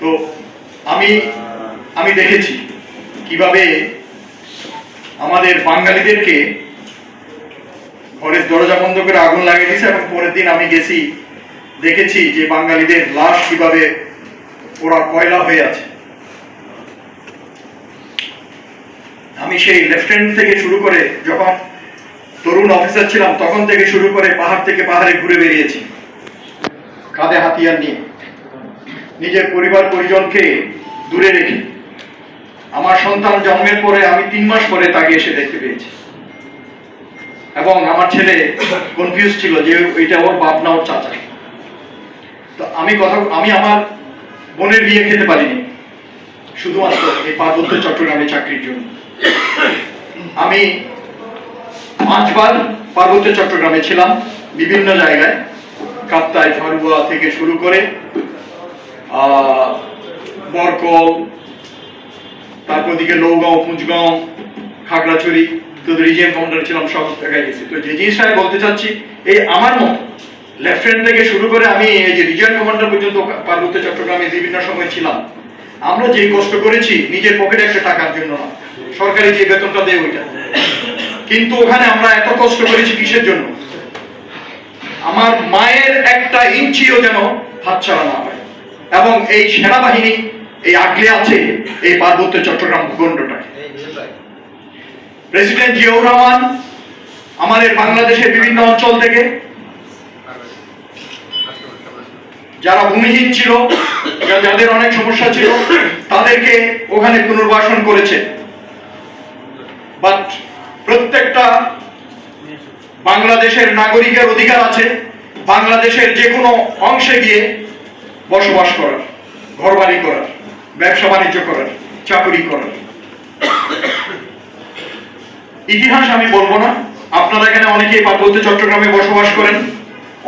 তো আমি আমি দেখেছি কীভাবে আমাদের বাঙালিদেরকে ঘরের দরজা বন্ধ করে আগুন লাগিয়ে দিয়েছে এবং পরের দিন আমি গেছি, দেখেছি যে বাঙালিদের লাশ কীভাবে ওরা কয়লা হয়ে আছে। আমি সেই লেফটেন্যান্ট থেকে শুরু করে যখন তরুণ অফিসার ছিলাম, তখন থেকে শুরু করে পাহাড় থেকে পাহাড়ে ঘুরে বেরিয়েছি। কাঁধে হাতিয়ার নিয়ে। নিজের পরিবার পরিজনকে দূরে রেখে। আমার সন্তান জন্মের পরে আমি তিন মাস পরে তাকে এসে দেখতে পেয়েছি। এবং আমার ছেলে কনফিউজ ছিল যে এটা ওর বাপ না, ওর চাচা। তো আমি কথা আমি আমার বোনের বিয়ে খেতে পারিনি। শুধুমাত্র এই পার্বত্য চট্টগ্রামে চাকরির জন্য। আমি পাঁচবার পার্বত্য চট্টগ্রামে ছিলাম, বিভিন্ন জায়গায়। কাপ্তায় ফারুয়া থেকে শুরু করে বরকল, তারপর দিকে নৌগাঁও পুঁচগাঁও খাগড়াছড়ি, তো রিজিয়াম কমান্ডার ছিলাম, সব জায়গায় গেছি তো যে জিনিসটা আমি বলতে চাচ্ছি, এই আমার মতো লেফটেন্যান্ট থেকে শুরু করে আমি এই যে রিজিয়ন কমান্ডার পর্যন্ত পার্বত্য চট্টগ্রামে বিভিন্ন সময় ছিলাম। আমরা যে কষ্ট করেছি, নিজের পকেটে একটা টাকার জন্য না। সরকারি যে বেতনটা দেয় ওইটা। কিন্তু ওখানে আমরা এত কষ্ট করেছি কিসের জন্য? আমার মায়ের একটা ইঞ্চিও যেন হাতছাড়া না হয়। এবং এই সেনাবাহিনী এই আগলে আছে এই পার্বত্য চট্টগ্রাম ভূখণ্ডটাকে। প্রেসিডেন্ট জিয়াউর রহমান আমাদের বাংলাদেশের বিভিন্ন অঞ্চল থেকে যারা ভূমিহীন ছিল যাদের অনেক সমস্যা ছিল তাদেরকে ওখানে পুনর্বাসন করেছে। বাট প্রত্যেকটা বাংলাদেশের নাগরিকের অধিকার আছে। বাংলাদেশের যে কোনো অংশে গিয়ে বসবাস করার, ঘরবাড়ি করার, ব্যবসা বাণিজ্য করার, চাকরি করার। ইতিহাস আমি বলব না। আপনারা এখানে অনেকেই পার্বত্য চট্টগ্রামে বসবাস করেন।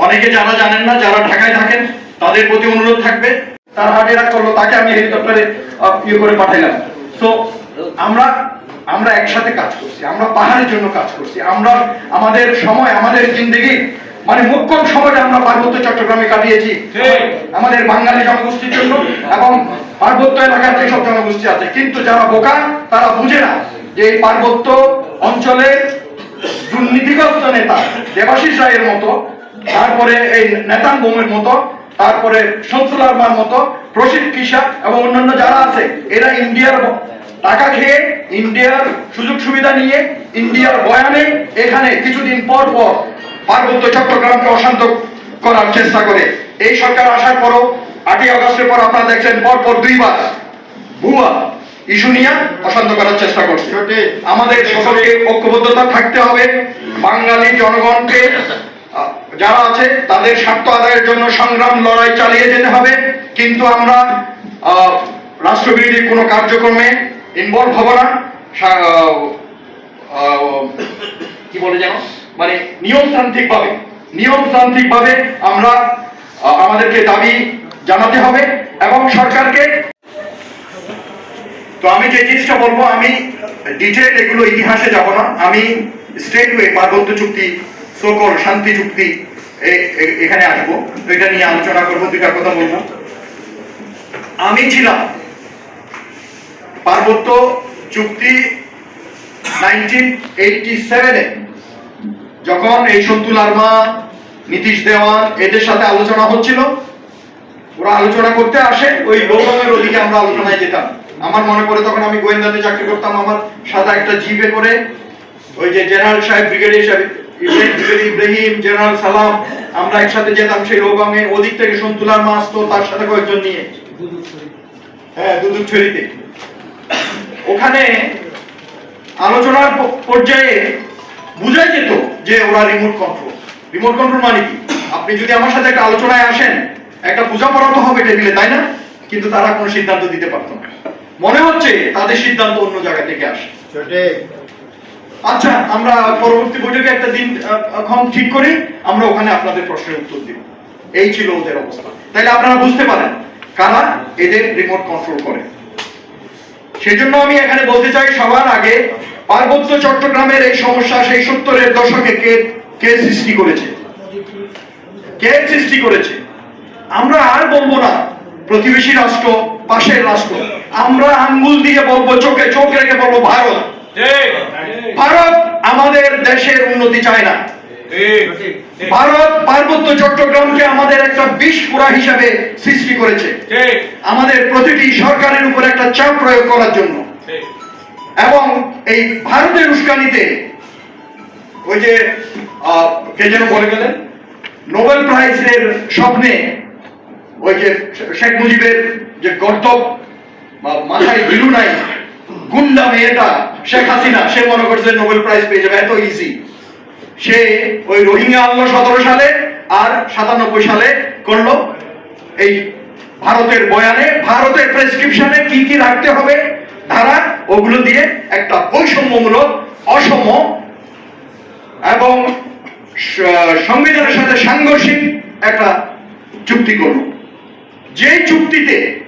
অনেকে যারা জানেন না, যারা ঢাকায় থাকেন, তাদের প্রতি অনুরোধ থাকবে। তার হার্ট অ্যাটাক করল, তাকে আমি হেলিকপ্টারে ইয়ে করে পাঠাইলাম। তো আমরা আমরা একসাথে কাজ করছি, আমরা পাহাড়ের জন্য কাজ করছি। আমরা, আমাদের সময়, আমাদের জিন্দগি মানে মুখ্যম সময়টা আমরা পার্বত্য চট্টগ্রামে কাটিয়েছি। আমাদের বাঙালি জনগোষ্ঠীর জন্য এবং পার্বত্য এলাকার যেসব জনগোষ্ঠী আছে কিন্তু যারা বোকা তারা বুঝে না যে এই পার্বত্য অঞ্চলের দুর্নীতিগ্রস্ত নেতা দেবাশিস রায়ের মতো তারপরে এই নেতান বোমের মতো তারপরে শমসুল আরমার মতো প্রসিদ্ধ কিসা এবং অন্যান্য যারা আছে এরা ইন্ডিয়ার টাকা খেয়ে ইন্ডিয়ার সুযোগ সুবিধা নিয়ে ইন্ডিয়ার বয়ানে এখানে কিছুদিন পর পর পার্বত্য চট্টগ্রামকে অশান্ত করার চেষ্টা করে। এই সরকার আসার পরও আটই আগস্টের পর আপনারা দেখছেন পর পর দুইবার ভুয়া ইস্যু নিয়ে অশান্ত করার চেষ্টা করছে। আমাদের সকলকে ঐক্যবদ্ধতা থাকতে হবে। বাঙালি জনগণকে যারা আছে তাদের স্বার্থ আদায়ের জন্য সংগ্রাম লড়াই চালিয়ে যেতে হবে। কিন্তু আমরা রাষ্ট্রবিরোধী কোনো কার্যক্রমে ইনভলভ হব না। কি বলে যেন? মানে নিয়মতান্ত্রিক ভাবে নিয়মতান্ত্রিক ভাবে আমরা আমাদেরকে দাবি জানাতে হবে এবং সরকারকে তো আমি যে জিনিসটা বলব, আমি ডিটেল এগুলো ইতিহাসে যাব না। আমি স্টেট ওয়ে পার্বত্য চুক্তি সকল শান্তি চুক্তি এখানে আসব। এটা নিয়ে আলোচনা করব, দুইটা কথা বলব। আমি ছিলাম পার্বত্য চুক্তি নাইনটিন এইটটি সেভেনে যখন এই সন্তুল আর্মা, নীতিশ দেওয়ান এদের সাথে আলোচনা হচ্ছিল, ওরা আলোচনা করতে আসে, ওই গৌতমের ওদিকে আমরা আলোচনায় যেতাম। আমার মনে পড়ে তখন আমি গোয়েন্দাতে চাকরি করতাম, আমার সাদা একটা জিপে করে ওই যে জেনারেল সাহেব, ব্রিগেডিয়ার সাহেব, ইব্রাহিম জেনারেল সালাম, আমরা একসাথে যেতাম সেই ওদিক থেকে সন্তুলার মাছ তো তার সাথে কয়েকজন নিয়ে। হ্যাঁ দুদুক ছড়িতে। ওখানে আলোচনার পর্যায়ে যে ওরা রিমোট কন্ট্রোল রিমোট কন্ট্রোল মানে কি? আপনি যদি আমার সাথে একটা আলোচনায় আসেন একটা বোঝাপড়া তো হবে টেবিলে তাই না? কিন্তু তারা কোনো সিদ্ধান্ত দিতে পারতো না। মনে হচ্ছে তাদের সিদ্ধান্ত অন্য জায়গা থেকে আসে। আচ্ছা আমরা পরবর্তী বৈঠকে একটা দিন এখন ঠিক করি আমরা ওখানে আপনাদের প্রশ্নের উত্তর দিব। এই ছিল ওদের অবস্থা। তাহলে আপনারা বুঝতে পারেন কারা এদের রিমোট কন্ট্রোল করে। সেই জন্য আমি এখানে বলতে চাই সবার আগে পার্বত্য চট্টগ্রামের এই সমস্যা সেই সত্তরের দশকে কে কে সৃষ্টি করেছে? কে সৃষ্টি করেছে? আমরা আর বলব না। প্রতিবেশী রাষ্ট্র পাশের রাষ্ট্র। আমরা আঙ্গুল দিয়ে বলব চোখে চোখ রেখে বলব ভারত। ভারত আমাদের দেশের উন্নতি চায় না। ভারত পার্বত্য চট্টগ্রামকে আমাদের একটা বিস্ফোরা হিসাবে সৃষ্টি করেছে। আমাদের প্রতিটি সরকারের উপর একটা চাপ প্রয়োগ করার জন্য। এবং এই ভারতের উস্কানিতে ওই যে কে যেন বলে গেলেন? নোবেল প্রাইজের স্বপ্নে ওই যে শেখ মুজিবের যে গর্দব বা মাথায় গিলু নাই, গুন্ডা মেয়েটা, শেখ হাসিনা, সে মনে করছে নোবেল প্রাইজ পেয়ে যাবে, এত ইজি সে ওই রোহিঙ্গা আনলো সতেরো সালে আর সাতানব্বই সালে করল। এই ভারতের বয়ানে, ভারতের প্রেসক্রিপশনে কি কি রাখতে হবে? ধারা ওগুলো দিয়ে একটা বৈষম্যমূলক, অসম এবং সংবিধানের সাথে সাংঘর্ষিক একটা চুক্তি করল যে চুক্তিতে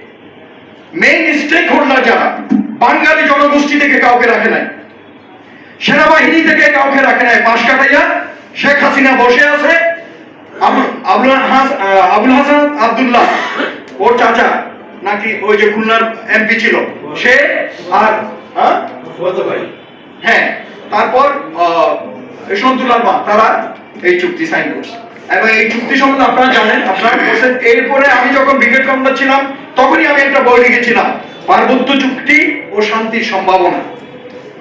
মেইন স্টেক হোল্ডার যারা, বাঙালি জনগোষ্ঠী থেকে কাউকে রাখে নাই, সেনাবাহিনী থেকে কাউকে রাখে নাই, পাশ কাটাইয়া শেখ হাসিনা বসে আছে আবুল- আবুল হাস- হাসান আব্দুল্লাহ, ওর চাচা নাকি ওই যে খুলনার এমপি ছিল? সে আর হ্যাঁ? হ্যাঁ তারপর আহ, সন্তুলার মা তারা এই চুক্তি সাইন করছে। এবং এই চুক্তি সম্বন্ধে আপনারা জানেন আপনারা বলছেন এরপরে আমি যখন ব্রিগেড কমান্ডার ছিলাম তখনই আমি একটা বই লিখেছিলাম পার্বত্য চুক্তি ও শান্তির সম্ভাবনা।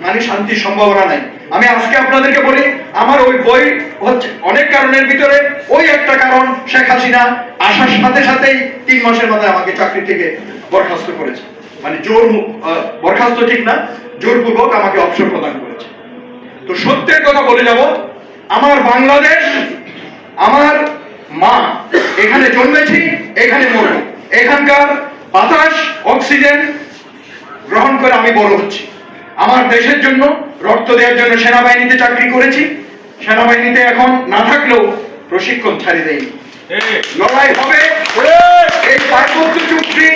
মানে শান্তির সম্ভাবনা নাই। আমি আজকে আপনাদেরকে বলি আমার ওই বই হচ্ছে অনেক কারণের ভিতরে ওই একটা কারণ শেখ হাসিনা আসার সাথে সাথেই তিন মাসের মাথায় আমাকে চাকরি থেকে বরখাস্ত করেছে। মানে জোর বরখাস্ত ঠিক না, জোরপূর্বক আমাকে অবসর প্রদান করেছে। তো সত্যের কথা বলে যাব, আমার বাংলাদেশ, আমার মা, এখানে জন্মেছি, এখানে মরব। এখানকার বাতাস, অক্সিজেন গ্রহণ করে আমি বড় হচ্ছি। আমার দেশের জন্য, রক্ত দেওয়ার জন্য সেনাবাহিনীতে চাকরি করেছি। সেনাবাহিনীতে এখন না থাকলেও প্রশিক্ষণ ছাড়ি দেয়নি। লড়াই হবে। এই পার্বত্য চুক্তি,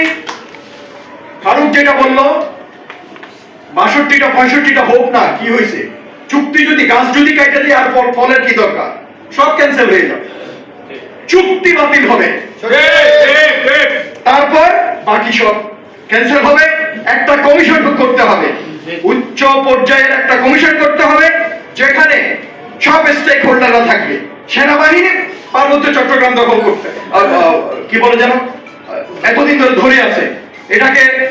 ফারুক যেটা বলল, বাষট্টিটা, পঁয়ষট্টিটা হোক না, কি হয়েছে? চুক্তি যদি, গাছ যদি কাইটা দিয়ে, আর ফল, ফলের কি দরকার? সব ক্যান্সেল হয়ে যাবে। চুক্তি বাতিল হবে। তারপর বাকি সব ক্যান্সেল হবে। একটা কমিশন করতে হবে। উচ্চ পর্যায়ের একটা কমিশন করতে হবে, যেখানে সব স্টেক হোল্ডাররা থাকবে। সেনাবাহিনী পার্বত্য চট্টগ্রাম দখল করতে। কি বলে যেন? এতদিন ধরে ধরে আছে। এটাকে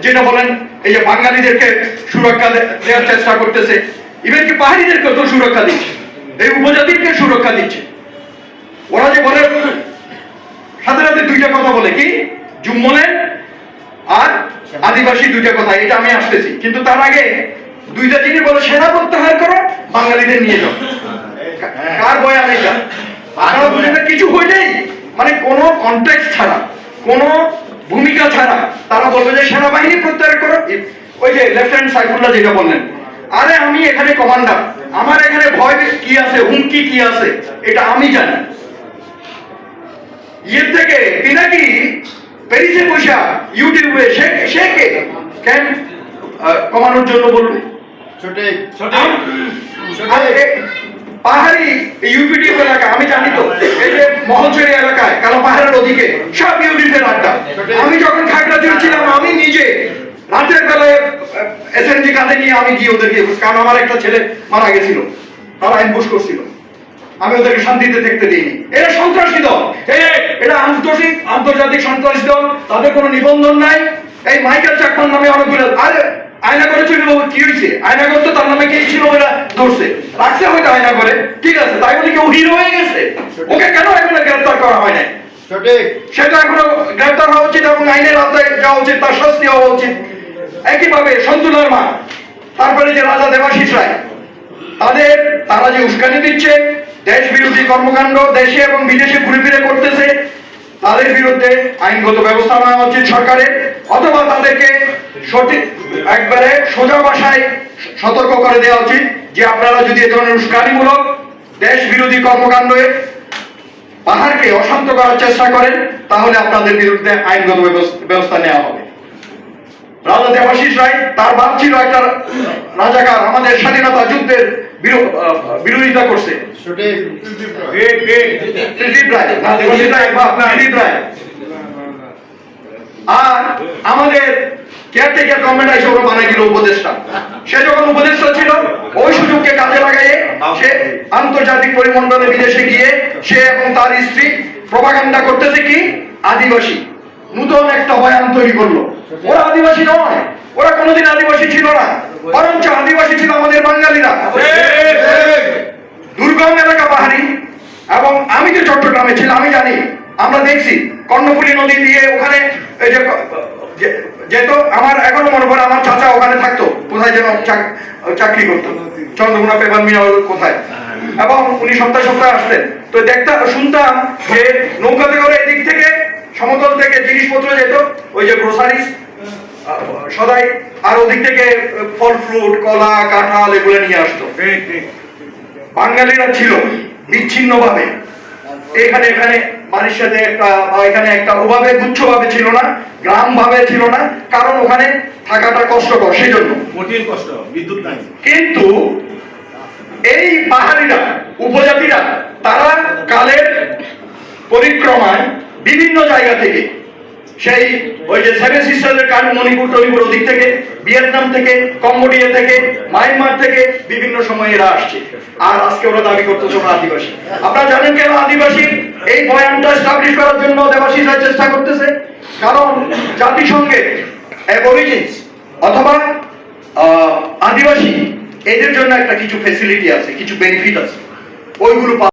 যেটা বলেন এই যে বাঙালিদেরকে সুরক্ষা দেওয়ার চেষ্টা করতেছে ইভেন কি পাহাড়িদেরকে তো সুরক্ষা দিচ্ছে। এই উপজাতিকে সুরক্ষা দিচ্ছে। ওরা যে বলে সাথে সাথে দুইটা কথা বলে কি? জুম্মনের আর আদিবাসী দুইটা কথা এটা আমি আসতেছি। কিন্তু তার আগে দুইটা জিনিস বলে সেনা প্রত্যাহার করো বাঙালিদের নিয়ে যাও। কা- কার বয়ান এটা? আপনারা বুঝেন না, কিছু হইলেই মানে কোনো কন্টেক্স ছাড়া কোনো ভূমিকা ছাড়া তারা বলবে যে সেনাবাহিনী প্রত্যাহার করো। ওই যে লেফটেন্যান্ট সাইফুল্লাহ যেটা বললেন আরে আমি এখানে কমান্ডার আমার এখানে ভয় কি আছে হুমকি কি আছে এটা আমি জানি। ইয়ের থেকে পিনাকি প্যারিসে বসা ইউটিউবে সে সে কে? কেন কমানোর জন্য বলবে? পাহাড়ি এলাকা, আমি জানি তো, এই যে এলাকায় পাহাড়ের ওদিকে, সব আড্ডা। আমি যখন আমি নিজে রাতের বেলায় এসএনজি কাঁধে নিয়ে আমি গিয়ে ওদেরকে, কারণ আমার একটা ছেলে মারা গেছিল, তারা করছিল। আমি ওদেরকে শান্তিতে দেখতে দিইনি। এরা সন্ত্রাসী দল। এ- এরা আন্তর্জাতিক আন্তর্জাতিক সন্ত্রাসী দল। তাদের কোনো নিবন্ধন নাই। এই মাইকেল চাকমান নামে অনেকগুলো, আরে, আয়না করে চলে বাবু কি হয়েছে আয়না করতে তার নামে কে ছিল ওরা? ধরছে। রাখছে আয়না করে। ঠিক আছে তাই বলে কেউ হিরো হয়ে গেছে। ওকে কেন এখনও গ্রেফতার করা হয় নাই? সেটা এখনও গ্রেফতার হওয়া উচিত এবং আইনের আওতায় যাওয়া উচিত তার শাস্তি হওয়া উচিত। একইভাবে মা তারপরে যে রাজা দেবাশিস রায় তাদের তারা যে উস্কানি দিচ্ছে দেশ বিরোধী কর্মকাণ্ড দেশে এবং বিদেশে ঘুরে ফিরে করতেছে তাদের বিরুদ্ধে আইনগত ব্যবস্থা নেওয়া উচিত সরকারের অথবা তাদেরকে সঠিক একবারে সোজা ভাষায় সতর্ক করে দেওয়া উচিত। যে আপনারা যদি এ ধরনের উস্কানিমূলক দেশ বিরোধী কর্মকাণ্ডে পাহাড়কে অশান্ত করার চেষ্টা করেন তাহলে আপনাদের বিরুদ্ধে আইনগত ব্যবস্থা নেওয়া হবে। রাজা দেবাশিস রায় তার বাপ ছিল একটা রাজাকার আমাদের স্বাধীনতা যুদ্ধের বিরোধিতা করছে। রায়। রায়। আর আমাদের কেয়ারটেকার গভর্নমেন্ট এসে ওরা বানাই দিল উপদেষ্টা সে যখন উপদেষ্টা ছিল, ওই সুযোগকে কাজে লাগাইয়ে সে আন্তর্জাতিক পরিমণ্ডলে বিদেশে গিয়ে সে এবং তার স্ত্রী প্রপাগান্ডা করতেছে কি? আদিবাসী। নূতন একটা বয়ান তৈরি করল। ওরা আদিবাসী নয়, ওরা কোনোদিন আদিবাসী ছিল না, বরঞ্চ আদিবাসী ছিল আমাদের বাঙালিরা। দুর্গম এলাকা পাহাড়ি এবং আমি যে চট্টগ্রামে ছিলাম, আমি জানি আমরা দেখছি কর্ণফুলী নদী দিয়ে ওখানে এই যে যে- যেত আমার এখনও মনে পড়ে আমার চাচা ওখানে থাকতো কোথায় যেন চাকরি করতো। চন্দ্রকোনা পেপার মিনাল কোথায়? এবং উনি সপ্তাহে সপ্তাহে আসতেন। তো দেখতাম শুনতাম যে নৌকাতে করে এদিক থেকে সমতল থেকে জিনিসপত্র যেত ওই যে গ্রোসারিস সদাই আর ওদিক থেকে ফল ফ্রুট কলা কাঁঠাল এগুলো নিয়ে আসতো। বাঙালিরা ছিল বিচ্ছিন্নভাবে। এখানে এখানে মানুষের সাথে একটা বা এখানে একটা ওভাবে গুচ্ছভাবে ছিল না গ্রাম ভাবে ছিল না কারণ ওখানে থাকাটা কষ্টকর সেই জন্য কঠিন কষ্ট বিদ্যুৎ নাই। কিন্তু এই পাহাড়িরা উপজাতিরা তারা কালের পরিক্রমায় বিভিন্ন জায়গা থেকে সেই ওই যে সেভেন সিস্টারের কাঠ মণিপুর টনিপুর ওদিক থেকে, ভিয়েতনাম থেকে, কম্বোডিয়া থেকে, মায়ানমার থেকে বিভিন্ন সময় এরা আসছে। আর আজকে ওরা দাবি করতেছে ওরা আদিবাসী। আপনারা জানেন কেন আদিবাসী? এই বয়ানটা স্টাবলিশ করার জন্য দেবাশীরা চেষ্টা করতেছে। কারণ জাতিসংঘের অ্যাবরিজিনস অথবা আদিবাসী, এদের জন্য একটা কিছু ফেসিলিটি আছে, কিছু বেনিফিট আছে। ওইগুলো